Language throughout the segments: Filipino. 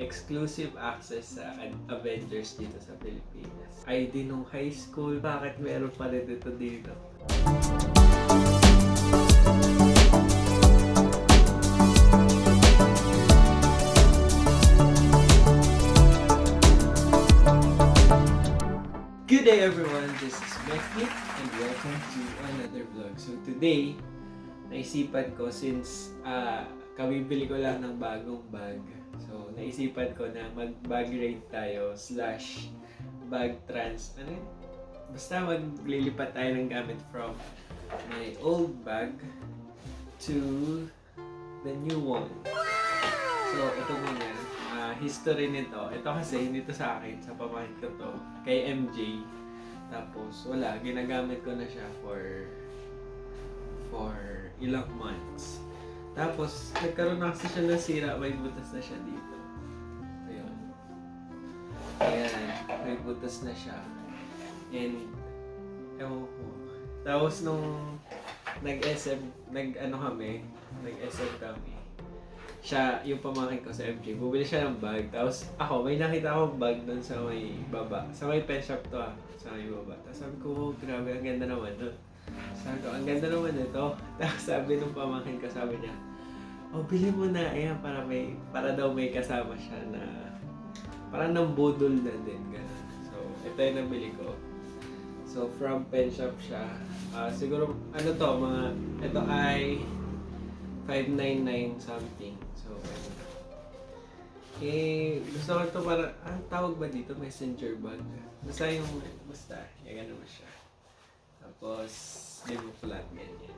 exclusive access sa Avengers dito sa Pilipinas. ID nung high school, bakit meron pa rin ito dito? Good day everyone, this is Becky and welcome to another vlog. So today, naisipan ko since ah kabibili ko lang ng bagong bag. So naisipan ko na mag-bag rate tayo slash bag trans. Ano yun? Basta maglilipat tayo ng gamit from my old bag to the new one. So ito muna, ah, history nito. Ito kasi hindi to sa akin, sa pamangkin ko to. Kay MJ. Tapos wala, ginagamit ko na siya for for ilang months. Tapos nagkaroon na kasi siya ng sira, may butas na siya dito. Ayun. Ayan, may butas na siya. And, ewan ko. Tapos nung nag-SM, nag-ano kami, nag-SM kami, siya, yung pamangkin ko sa MJ, bumili siya ng bag. Tapos ako, may nakita akong bag doon sa may baba. Sa may pen shop to ah, sa may baba. Tapos sabi ko, oh, grabe, ang ganda naman nun. Sabi ko, ang ganda naman ito. Tapos sabi nung pamangkin ko, sabi niya, oh, bili mo na, ayan, para may, para daw may kasama siya na, parang nang budol na din, gano'n. So, ito yung nabili ko. So, from pen shop siya. Ah, siguro, ano to, mga, ito ay 599 something. So. Eh, gusto ko ito para, ang tawag ba dito? Messenger bag. Basta yung, basta, yung ano mo siya. Tapos, mo flat, ganyan.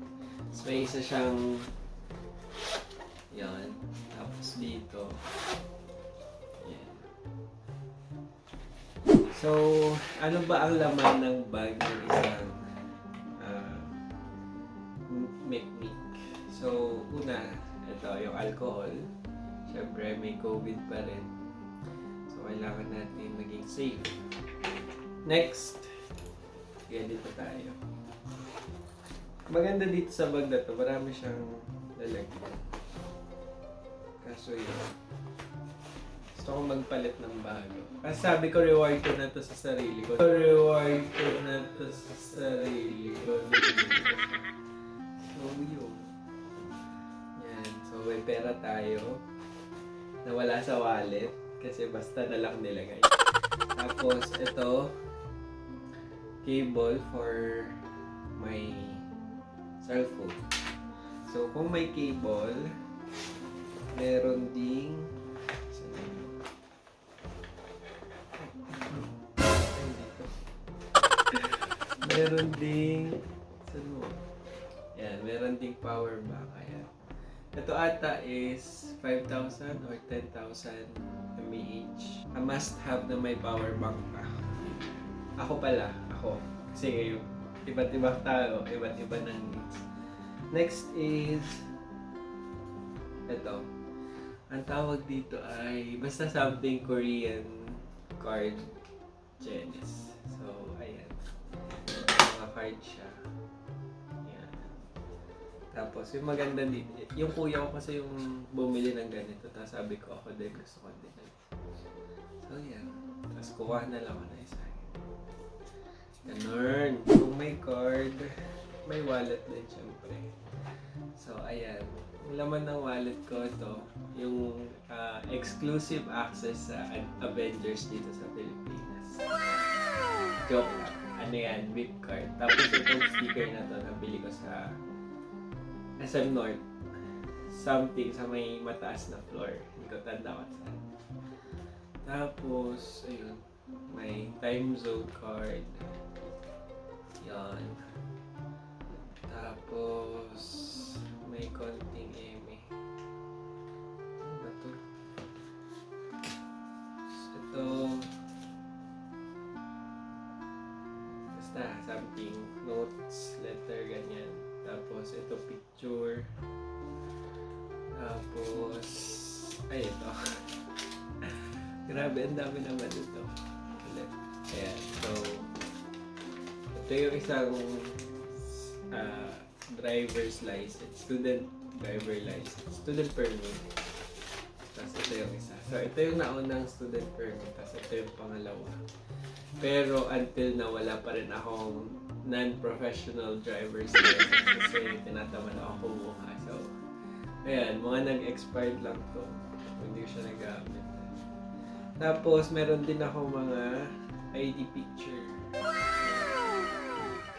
Tapos may isa siyang, yan. Tapos dito, yan. So, ano ba ang laman ng bag ng isang ah, Mekmik? So, una, ito yung alcohol. Siyempre, may COVID pa rin. So, kailangan natin maging safe. Next, kaya dito tayo. Maganda dito sa bag na to, marami siyang lalagyan. Kaso yun, gusto ko magpalit ng bago. Kasi sabi ko, reward ko na to sa sarili ko. Reward ko na to sa sarili ko. So, yun. Yan. So, may pera tayo na wala sa wallet kasi basta na lang nilagay. Tapos, ito, cable for my cellphone. So, kung may cable, meron ding meron ding saan mo? Yan, meron ding power bank. Ayan. Ito ata is 5,000 or 10,000 mAh. A must have na may power bank pa. Ako pala, ako. Kasi iba't ibang tao, iba't iba ng needs. Next is, ito. Ang tawag dito ay, basta something Korean card Genes. So, ayan. Mga card siya. Ayan. Tapos, yung maganda dito, yung kuya ko kasi yung bumili ng ganito. Tapos sabi ko, ako din gusto ko din. So, yan. Tapos kuha na lang ako na isa. Ganun. Kung may card, may wallet din syempre. So, ayan. Ang laman ng wallet ko ito, yung ah, exclusive access sa Avengers dito sa Pilipinas. Joke lang. Ano yan? VIP card. Tapos itong sticker na to, nabili ko sa SM North. Something sa may mataas na floor. Hindi ko tanda kung saan. Tapos, ayun. May time zone card. Yan. Tapos, may konting eme. Ano ba to? Ito. Basta, something. Notes, letter, ganyan. Tapos, ito picture. Tapos, ay, ito. Grabe, ang dami naman ito. Ulit. Ayan, ito yung isang ah, driver's license, student driver license, student permit. Tapos ito yung isa. So, ito yung naunang student permit. Tapos ito yung pangalawa. Pero until na wala pa rin akong non-professional driver's license kasi tinatamad ako kumuha. So, ayan, mga nag-expired lang to. Hindi ko siya nagamit. Tapos, meron din ako mga ID picture.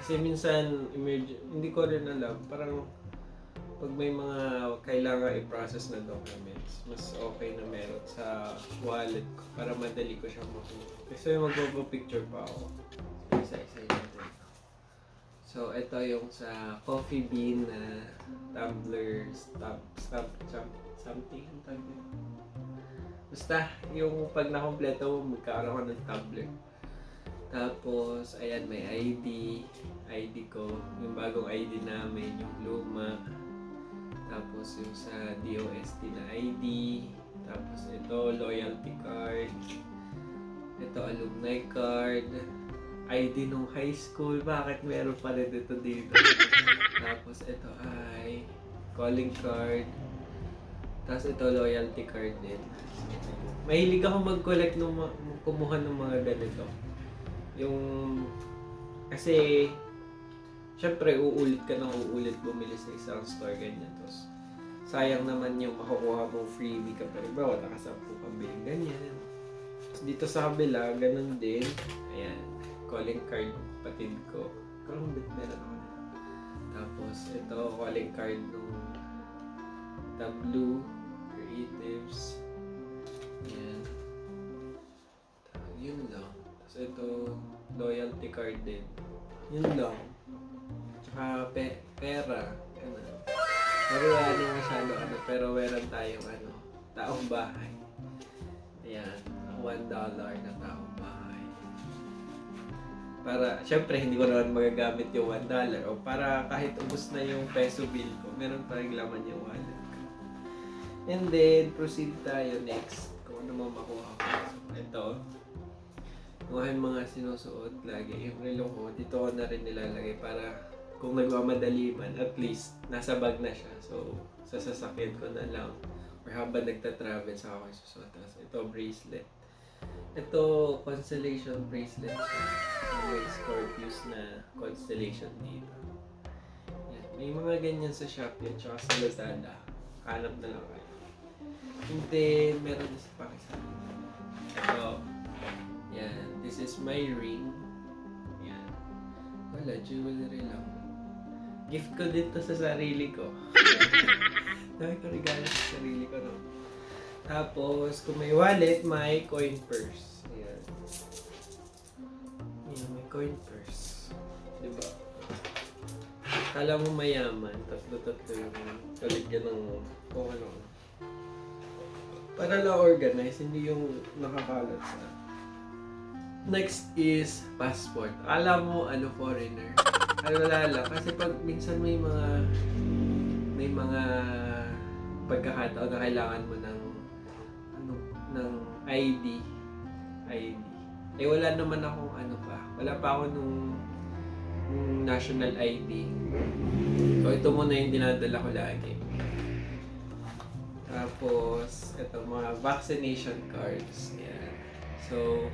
Kasi minsan, emerg- hindi ko rin alam, parang pag may mga kailangan i-process na documents, mas okay na meron sa wallet ko para madali ko siyang makuha. Kasi magpapapicture pa ako. Isa-isa natin. So, ito yung sa coffee bean na tumbler, stamp, stamp, stamp, something, yun? Basta, yung pag nakompleto mo, magkakaroon ka ng tumbler. Tapos, ayan, may ID, ID ko, yung bagong ID namin, yung luma, tapos yung sa DOST na ID. Tapos ito, loyalty card. Ito, alumni card. ID nung high school. Bakit meron pa rin ito dito? Tapos ito ay calling card. Tapos ito, loyalty card din. Mahilig ako mag-collect ng ma- kumuha ng mga ganito. Yung kasi Siyempre, uulit ka ng uulit bumili sa isang store, ganyan. Tapos, sayang naman yung makukuha mong freebie ka rin. Ba, nakasampu kang biling ganyan. Tapos, dito sa kabila, ganun din. Ayan, calling card ng kapatid ko. Karong bit meron ako na. Tapos, ito, calling card nung Tableau, Creatives. Ayan. Yun lang. Tapos, ito, loyalty card din. Yun lang. Tsaka pe- pera. Ano. Pero wala naman masyado ano. Pero meron tayong ano. Taong bahay. Ayan. One dollar na taong bahay. Para, syempre, hindi ko naman magagamit yung one dollar. O para kahit ubos na yung peso bill ko, meron pa rin laman yung wallet ko. And then, proceed tayo next. Kung ano makuha ko. So, ito. Aking mga sinusuot lagi, yung relo ko, dito ko na rin nilalagay para kung nagmamadali man, at least nasa bag na siya. So, sa ko na lang or habang nagta-travel sa ako isusuot. Tapos ito, bracelet. Ito, constellation bracelet siya. May Scorpius na constellation dito. Yan. May mga ganyan sa Shopee at sa Lazada. Hanap na lang kayo. And then, meron din sa Pakistan. Ito, yan. This is my ring. Yan. Wala, jewelry lang. Gift ko dito sa sarili ko. Dami ko regalo sa sarili ko, no? Tapos, kung may wallet, may coin purse. Ayan. Ayan, may coin purse. Diba? Kala mo mayaman, tatlo-tatlo yung kaligyan ng kung ano. Para lang organize, hindi yung nakakalat sa Next is passport. Alam mo, ano, foreigner. Ano wala lang. Kasi pag minsan may mga may mga pagkakataon na kailangan mo ng ano, ng ID. ID. Eh wala naman akong ano pa. Wala pa ako nung, nung national ID. So ito muna yung dinadala ko lagi. Tapos, ito mga vaccination cards. Yan. So,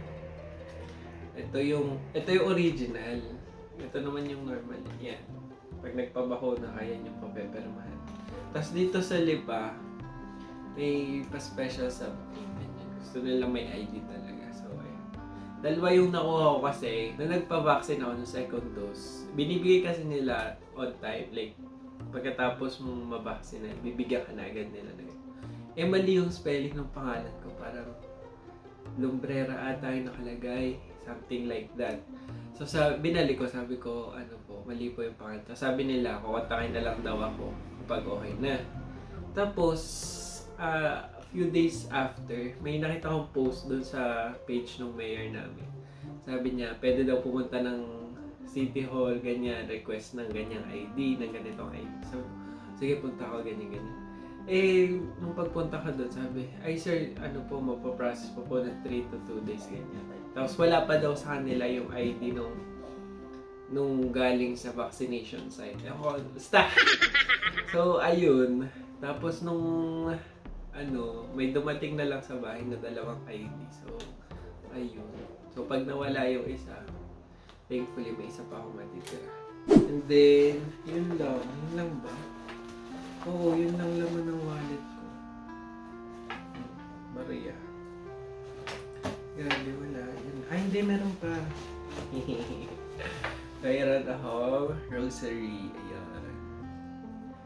ito yung ito yung original. Ito naman yung normal. Yan. Pag nagpabako na kaya yung papepirmahan. Tapos dito sa lipa, may pa-special something. Gusto nila may ID talaga. So, ayan. Dalawa yung nakuha ko kasi, nung nagpa-vaccine ako ng second dose, binibigay kasi nila on time. Like, pagkatapos mong mabaksin bibigyan ka na agad nila. na Eh, mali yung spelling ng pangalan ko. Parang, Lumbrera ata yung nakalagay. Something like that. So, sa, binalik ko, sabi ko, ano po, mali po yung pangalan. Sabi nila, kukontakin na lang daw ako kapag okay na. Tapos, ah, a few days after, may nakita akong post doon sa page ng mayor namin. Sabi niya, pwede daw pumunta ng City Hall, ganyan, request ng ganyang ID, ng ganitong ID. So, sige, punta ako, ganyan, ganyan. Eh, nung pagpunta ka doon, sabi, ay sir, ano po, mapaprocess po po ng 3 to 2 days, ganyan. Tapos wala pa daw sa kanila yung ID nung nung galing sa vaccination site. Ako, basta. So, ayun. Tapos nung ano, may dumating na lang sa bahay na dalawang ID. So, ayun. So, pag nawala yung isa, thankfully may isa pa akong matitira. And then, yun lang. Yun lang ba? Oo, yun lang laman ng wallet ko. Maria. Grabe, wala. Ay, hindi, meron pa. Mayroon ako, rosary. Ayan.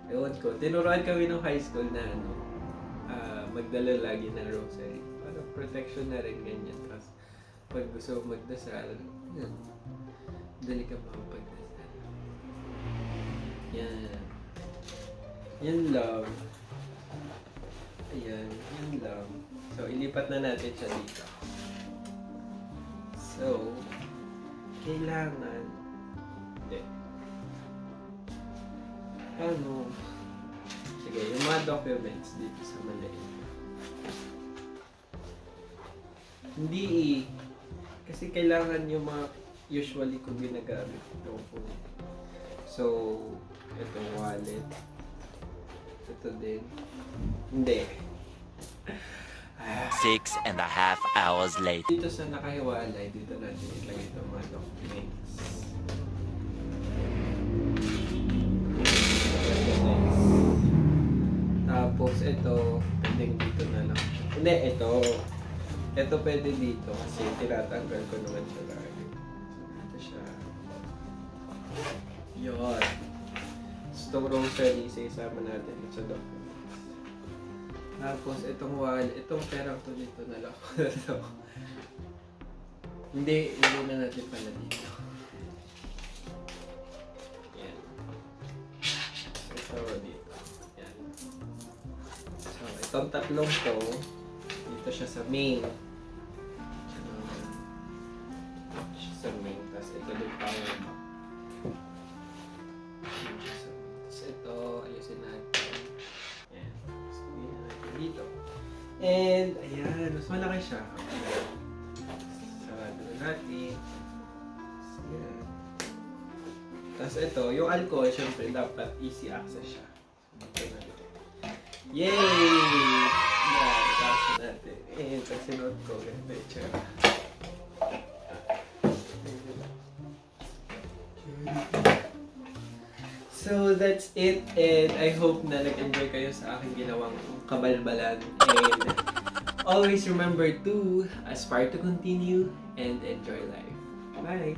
Ewan ko, tinuruan kami nung high school na ano, ah, magdala lagi ng rosary. Para protection na rin ganyan. Tapos, pag gusto mo magdasal, yun, dali ka makapagdasal. Yan. Yan lang. Ayan, yan lang. So, ilipat na natin siya dito. So, kailangan, hindi. Ano? Sige, yung mga documents dito sa maliit. Hindi eh. Kasi kailangan yung mga usually kong ginagamit ito po. So, ito wallet. Ito din. Hindi. Six and a half hours later. dito sa nakahiwalay, dito natin ilagay itong mga documents. Tapos ito, pwedeng dito na lang. Hindi, ito. Ito pwede dito kasi tinatanggal ko naman siya lagi. So, dito siya. Yun. So, itong isa-isama natin sa documents. Tapos, itong wall, itong perang to dito na lang. Ito. hindi, hindi na natin pala dito. Yan. Ito. Yan. So, itong tatlong to, dito siya sa main. Dito. And, ayan, mas malaki siya. Ayan. Sarado na natin. Ayan. Tapos ito, yung alcohol, syempre dapat easy access siya. Yay! Yan, tapos natin. Eh, pag sinuot ko, ganito yung. So that's it and I hope na nag-enjoy kayo sa aking ginawang kabalbalan and always remember to aspire to continue and enjoy life. Bye!